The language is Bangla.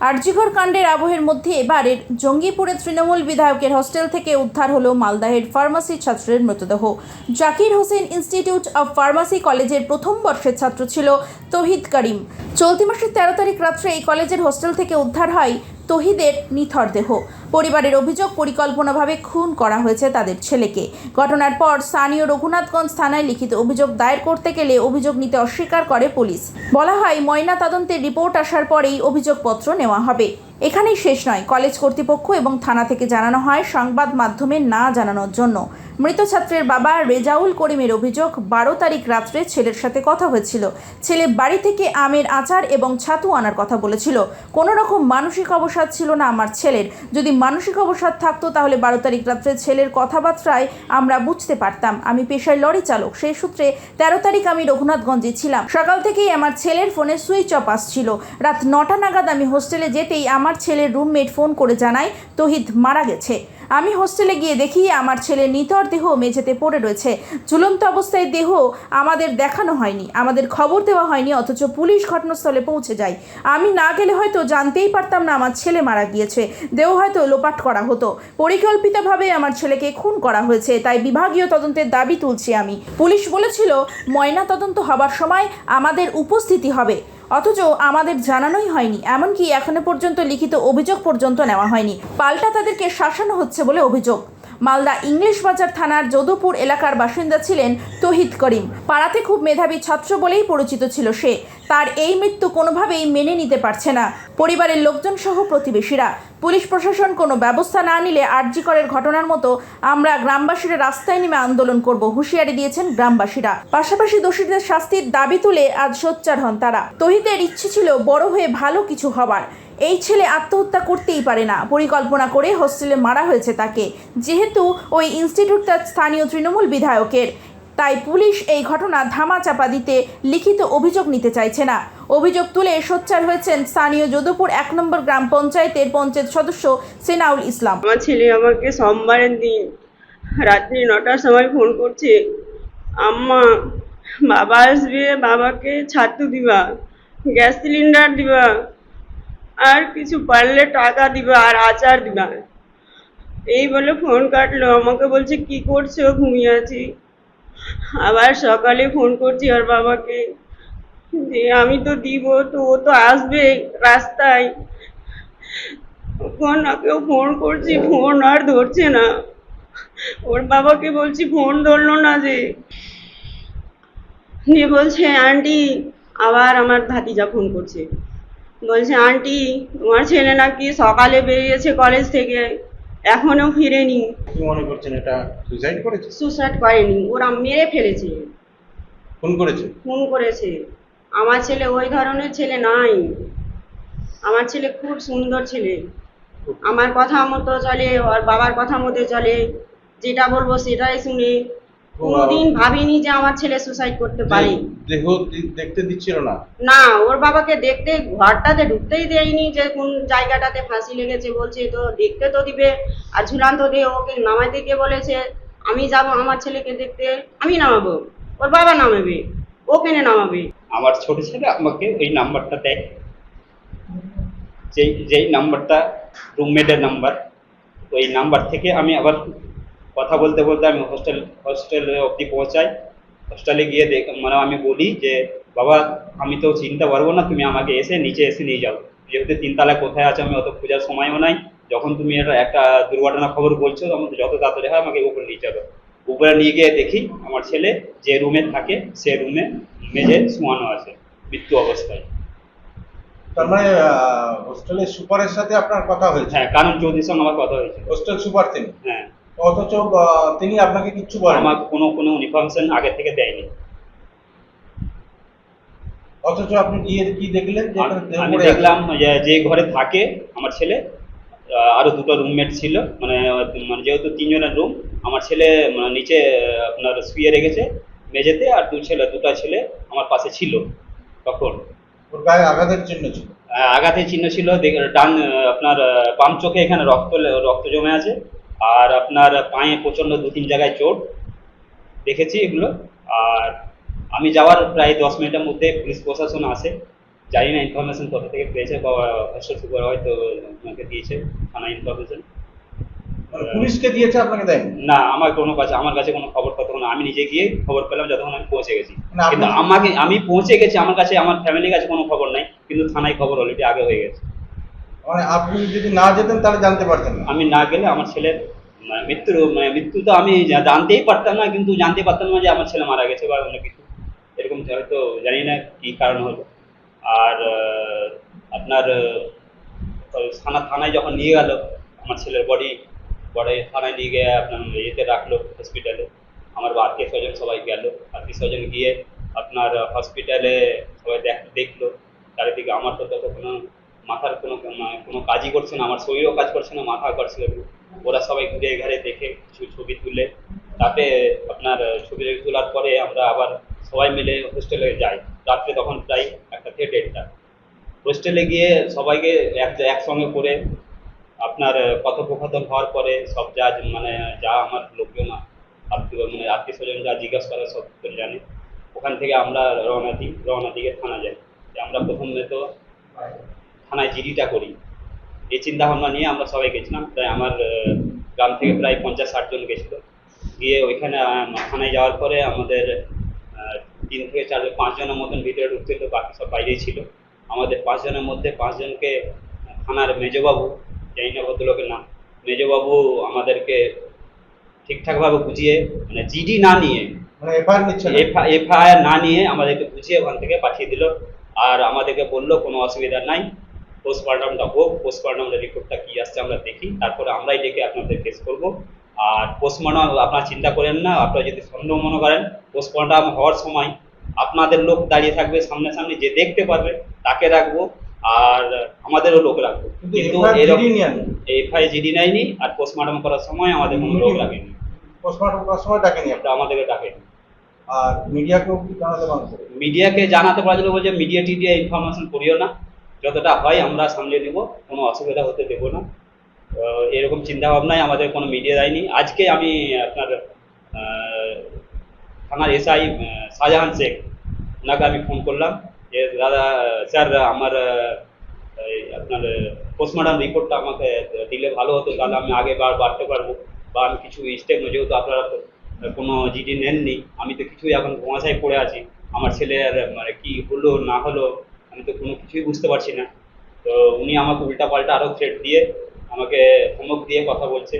আরজিগড় কাণ্ডের আবহের মধ্যে এবারের জঙ্গিপুরে তৃণমূল বিধায়কের হস্টেল থেকে উদ্ধার হলো মালদাহের ফার্মাসি ছাত্রের মৃতদেহ। Zakir Hossain institute of pharmacy কলেজের প্রথম বর্ষের ছাত্র ছিল তহিদ করিম। চলতি মাসের তেরো তারিখ রাত্রে এই কলেজের হোস্টেল থেকে উদ্ধার হয় তহিদের নিথর দেহ। পরিবারের অভিযোগ পরিকল্পনাভাবে খুন করা হয়েছে তাদের ছেলেকে। ঘটনার পর স্থানীয় রঘুনাথগঞ্জ থানায় লিখিত অভিযোগ দায়ের করতে গেলে অভিযোগ নিতে অস্বীকার করে পুলিশ। বলা হয় ময়না তদন্তের রিপোর্ট আসার পরেই অভিযোগপত্র নেওয়া হবে। এখানেই শেষ নয়। কলেজ কর্তৃপক্ষ এবং থানা থেকে জানানো হয়, সংবাদ মাধ্যমে না জানানোর জন্য। মৃত ছাত্রের বাবা রেজাউল করিমের অভিযোগ, বারো তারিখ রাত্রে ছেলের সাথে কথা হয়েছিল। ছেলে বাড়ি থেকে আমের আচার এবং ছাতু আনার কথা বলেছিল। কোনো রকম মানসিক অবসাদ ছিল না আমার ছেলের। যদি মানসিক অবসাদ থাকতো তাহলে বারো তারিখ রাত্রে ছেলের কথাবার্তায় আমরা বুঝতে পারতাম। আমি পেশায় লরি চালক, সেই সূত্রে তেরো তারিখ আমি রঘুনাথগঞ্জে ছিলাম। সকাল থেকেই আমার ছেলের ফোনে সুইচ অফ আসছিল। রাত নটা নাগাদ আমি হোস্টেলে যেতেই আমার ছেলের রুমমেট ফোন করে জানায় তহিদ মারা গেছে। আমি হোস্টেলে গিয়ে দেখি আমার ছেলে নিতর দেহ মেঝেতে পড়ে রয়েছে। ঝুলন্ত অবস্থায় দেহ আমাদের দেখানো হয়নি, আমাদের খবর দেওয়া হয়নি, অথচ পুলিশ ঘটনাস্থলে পৌঁছে যায়। আমি না গেলে হয়তো জানতেই পারতাম না আমার ছেলে মারা গিয়েছে, দেহ হয়তো লোপাট করা হতো। পরিকল্পিতভাবে আমার ছেলেকে খুন করা হয়েছে, তাই বিভাগীয় তদন্তের দাবি তুলছি আমি। পুলিশ বলেছিল ময়না তদন্ত হবার সময় আমাদের উপস্থিতি হবে। অথচ আমাদের জানানোই হয়নি, এমনকি এখনও পর্যন্ত লিখিত অভিযোগ পর্যন্ত নেওয়া হয়নি। পাল্টা তাদেরকে শাসানো হচ্ছে বলে অভিযোগ। মালদা ইংলিশ বাজার থানার যদুপুর এলাকার বাসিন্দা ছিলেন তহিদ করিম। পাড়াতে খুব মেধাবী ছাত্র বলেই পরিচিত ছিল সে। তার এই মৃত্যু কোনোভাবেই মেনে নিতে পারছে না। পরিবারের লোকজন সহ প্রতিবেশীরা। পুলিশ প্রশাসন কোনো ব্যবস্থা না নিলে আরজিকরের ঘটনার মতো আমরা গ্রামবাসীরা রাস্তায় নেমে আন্দোলন করব হুঁশিয়ারি দিয়েছেন গ্রামবাসীরা। পাশাপাশি দোষীদের শাস্তির দাবি তুলে আজ সোচ্চার হন তারা। তহিদের ইচ্ছে ছিল বড় হয়ে ভালো কিছু হবার। এই ছেলে আত্মহত্যা করতেই পারে না। পরিকল্পনা করে হোস্টেলে মারা হয়েছে তাকে। যেহেতু ওই ইনস্টিটিউটটা স্থানীয় তৃণমূল বিধায়কের। তাই পুলিশ এই ঘটনা ধামা চাপা দিতে লিখিত অভিযোগ নিতে চাইছে না। অভিযোগ তুলে সোচ্চার হয়েছেন স্থানীয় যদুপুর এক নম্বর গ্রাম পঞ্চায়েতের পঞ্চায়েত সদস্য সেনাউল ইসলাম। আমার ছেলে আমাকে সোমবারের দিন রাত্রি নটার সময় ফোন করছে, আম্মা, বাবা আসবে, বাবাকে ছাতু দিবা, গ্যাস সিলিন্ডার দিবা, আর কিছু পারলে টাকা দিবা, আর আচার দিবা। এই বলে ফোন কাটলো, আমাকে বলছে, কি করছ? ঘুমিয়ে আছি। আবার সকালে ফোন করছি ওর বাবাকে যে, আমি তো দিব, তো ও তো আসবে রাস্তায়। তখন ওকেও ফোন করছি ফোন আর ধরছে না। ওর বাবাকে বলছি ফোন ধরলো না যে। দিয়ে বলছে, আন্টি, আবার আমার ভাতিজা ফোন করছে। বলছে, আন্টি, তোমার ছেলে নাকি সকালে বেরিয়েছে কলেজ থেকে। এখনও ফিরেনি। কি মনে করছেন এটা সুইসাইড করেছে? সুসাইড করেনি ওরা মেরে ফেলেছে। ফোন করেছে? ফোন করেছে। আমার ছেলে ওই ধরনের ছেলে নাই। আমার ছেলে খুব সুন্দর ছেলে। আমার কথা মতো চলে ওর বাবার কথা মতো চলে। যেটা বলব সেটাই শুনে কোনোদিন ভাবিনি যে আমার ছেলে সুসাইড করতে পারে। দেহ দেখতে দিচ্ছিল না? না ওর বাবাকে দেখতে ঘরটাতে ঢুকতেই দেয়নি যে কোন জায়গাটাতে ফাঁসি লেগেছে বলছে তো দেখতে তো দিবে। আর ঝুলান্ত দিয়ে ওকে নামাইতে গিয়ে বলেছে আমি যাব আমার ছেলেকে দেখতে আমি নামাবো। ওর বাবা নামাবে ও কেনে নামাবে? আমার ছোট ছেলে আমাকে ওই নাম্বারটা দেয়। যেই যেই নাম্বারটা রুমমেটের নাম্বার ওই নাম্বার থেকে আমি আবার কথা বলতে বলতে আমি হোস্টেল হোস্টেল অবধি পৌঁছাই। হোস্টেলে গিয়ে দেখ মানে আমি বলি যে বাবা আমি তো চিনতে পারব না তুমি আমাকে এসে নিচে এসে নিয়ে যাও। যেহেতু তিনতলায় কোথায় আছে আমি অত খোঁজার সময়ও নাই। যখন তুমি এটা একটা দুর্ঘটনা খবর বলছো তখন যত তাড়াতাড়ি হয় আমাকে উপরে নিয়ে যাবে। উপরে নিয়ে গিয়ে দেখি আমার ছেলে যে রুমে থাকে সে রুমে মেঝে শোয়ানো আছে মৃত্যু অবস্থায়। তার মানে হোস্টেলের সুপারের সাথে আপনার কথা হয়েছে? হ্যাঁ কারণ চৌধুরীর সঙ্গে আমার কথা হয়েছে। হোস্টেল সুপার তিনি? হ্যাঁ। অথচ তিনি আপনাকে কিচ্ছু বলেন আমার কোনো কোনো ইনফরমেশন আগে থেকে দেয়নি। অথচ আপনি গিয়ে কি দেখলেন যে আমি দেখলাম যে যে ঘরে থাকে আমার ছেলে আরও দুটো রুমমেট ছিল। মানে মানে যেহেতু তিনজনের রুম আমার ছেলে মানে নিচে আপনার শুয়ে রেখেছে মেঝেতে আর দু ছেলে দুটো ছেলে আমার পাশে ছিল তখন। ওর গায়ে আঘাতের চিহ্ন ছিল? আঘাতের চিহ্ন ছিল। ডান আপনার বাম চোখে এখানে রক্ত রক্ত জমে আছে। আর আপনার পায়ে প্রচণ্ড দু তিন জায়গায় চোট দেখেছি এগুলো। আর আমি যাওয়ার প্রায় দশ মিনিটের মধ্যে পুলিশ প্রশাসন আসে। জানি না ইনফরমেশন কোথা থেকে পেয়েছে বা হস্টেল সুপার হয়তো আমাকে দিয়েছে থানা ইনফরমেশন মানে পুলিশকে দিয়েছে আপনাকে দেয় না আমার কোনো কাছে আমার কাছে কোনো খবর ততক্ষণ আমি নিজে গিয়ে খবর পেলাম যতক্ষণ আমি পৌঁছে গেছি। কিন্তু আমাকে আমি পৌঁছে গেছি আমার কাছে আমার ফ্যামিলির কাছে কোনো খবর নাই। কিন্তু থানায় খবর অলরেডি আগে হয়ে গেছে। মানে আপনি যদি না যেতেন, তাহলে জানতে পারতেন আমি না গেলে আমার ছেলের মানে মৃত্যুর মানে মৃত্যু তো আমি জানতেই পারতাম না, কিন্তু জানতে পারতাম না যে আমার ছেলে মারা গেছে বা অন্য কিছু। এরকম হয়তো জানি না কি কারণ হলো। আর আপনার থানা, থানায় যখন নিয়ে গেল, আমার ছেলের বডি বডি থানায় নিয়ে গিয়ে আপনার ইয়েতে রাখল হসপিটালে আমার আত্মীয় স্বজন সবাই গেল। আত্মীয় স্বজন গিয়ে আপনার হসপিটালে সবাই দেখ, দেখল। চারিদিকে আমার তো তত কোনো মাথার কোনো মানে কোনো কাজই করছে না, আমার শরীরও কাজ করছে না, মাথা করছে। ওরা সবাই ঘুরে ঘাড়ে দেখে কিছু ছবি তুলে, তাতে আপনার ছবি তোলার পরে আমরা আবার সবাই মিলে হোস্টেলে যাই। রাত্রে তখন প্রায় একটা দেড়টা। হোস্টেলে গিয়ে সবাইকে এক, একসঙ্গে করে আপনার কথোপকথন হওয়ার পরে সব যা মানে যা আমার লোকজন আত্মীয় মানে আত্মীয় স্বজন যা জিজ্ঞাসা করে সব জানে। ওখান থেকে আমরা রওনা দিই, রওনা দিকে থানা যাই। আমরা প্রথমে তো থানায় জিডিটা করি। এই চিন্তা ভাবনা নিয়ে আমরা সবাই গেছিলাম। প্রায় আমার গ্রাম থেকে প্রায় পঞ্চাশ ষাট জন গেছিল। গিয়ে ওইখানে থানায় যাওয়ার পরে আমাদের তিন থেকে চার পাঁচজনের মতন ভিতরে ঢুকতে ঢুকছিল বাকি সব বাইরেই ছিল। আমাদের পাঁচজনের মধ্যে পাঁচজনকে থানার মেজবাবু জানি না ভদ্রলোকের নাম মেজবাবু আমাদেরকে ঠিকঠাকভাবে বুঝিয়ে মানে জিডি না নিয়ে মানে এফআইআর না নিয়ে আমাদেরকে বুঝিয়ে ওখান থেকে পাঠিয়ে দিল। আর আমাদেরকে বলল কোনো অসুবিধা নাই। পোস্টমর্টমটা হোক পোস্টমর্টমের রিপোর্টটা কি আসছে আমরা দেখি তারপরে আমরাই ডেকে আপনাদের কেস করব। আর পোস্টমর্টম আপনারা চিন্তা করেন না আপনারা যদি সন্দেহ মনে করেন পোস্টমর্টম হওয়ার সময় আপনাদের লোক দাঁড়িয়ে থাকবে সামনে সামনে যে দেখতে পারবে তাকে রাখব আর আমাদেরও লোক রাখব। কিন্তু এরকম। এফআই জিডি নেয়নি আর পোস্টমার্টম করার সময় আমাদের কোনো লোক রাখেনি। পোস্টমর্টম করার সময় ডাকেনি আপনার? আমাদেরকে ডাকেনি। আর মিডিয়াকেও কি জানাতে মিডিয়াকে জানাতে পারছিল বলছে মিডিয়া টিডিয়া ইনফরমেশন করিও না। যতটা হয় আমরা সামলে দেবো কোনো অসুবিধা হতে দেবো না। এরকম চিন্তা ভাবনায় আমাদের কোনো মিডিয়া দেয়নি আজকে আমি আপনার থানার এসআই শাহজাহান শেখ, ওনাকে আমি ফোন করলাম। যে, দাদা, স্যার, আমার আপনার পোস্টমর্টম রিপোর্টটা আমাকে দিলে ভালো হতো। তাহলে আমি আগে বার বাড়তে পারব। বা আমি কিছু স্টেপ যেহেতু আপনারা কোনো জিডি নেননি, আমি তো কিছুই এখন ধোঁয়াশায় পড়ে আছি। আমার ছেলের মানে কি হলো, না হলো আমি তো কোনো কিছুই বুঝতে পারছি না। তো উনি আমাকে উল্টাপাল্টা আরও থ্রেট দিয়ে, আমাকে ধমক দিয়ে কথা বলছে।